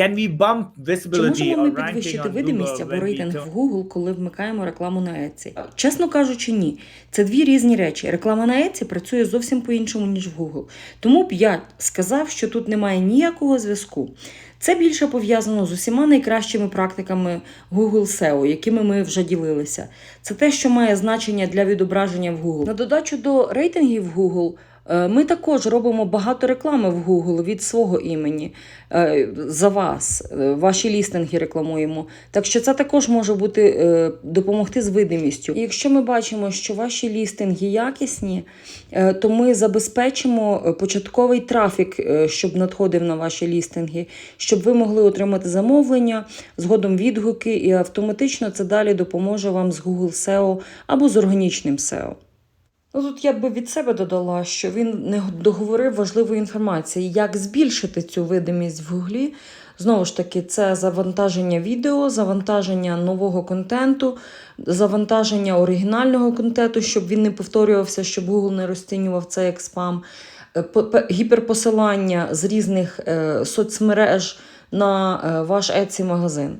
can we bump Чи можемо ми підвищити видимість або рейтинг в Google, коли вмикаємо рекламу на Etsy? Чесно кажучи, ні. Це дві різні речі. Реклама на Etsy працює зовсім по-іншому, ніж в Google. Тому б я сказав, що тут немає ніякого зв'язку. Це більше пов'язано з усіма найкращими практиками Google SEO, якими ми вже ділилися. Це те, що має значення для відображення в Google. На додачу до рейтингів Google. Е, Ми також робимо багато реклами в Google від свого імені е, за вас, е, ваші лістинги рекламуємо. Так що це також може бути допомогти з видимістю. І якщо ми бачимо, що ваші лістинги якісні, то ми забезпечимо початковий трафік, щоб надходив на ваші лістинги, щоб ви могли отримати замовлення, згодом відгуки, і автоматично це далі допоможе вам з Google SEO або з органічним SEO. Ну, тут я би від себе додала, що він не договорив важливої інформації, як збільшити цю видимість в Гуглі. Знову ж таки, це завантаження відео, завантаження нового контенту, завантаження оригінального контенту, щоб він не повторювався, щоб Google не розцінював це як спам, е, гіперпосилання з різних е, соцмереж на е, ваш Etsy магазин.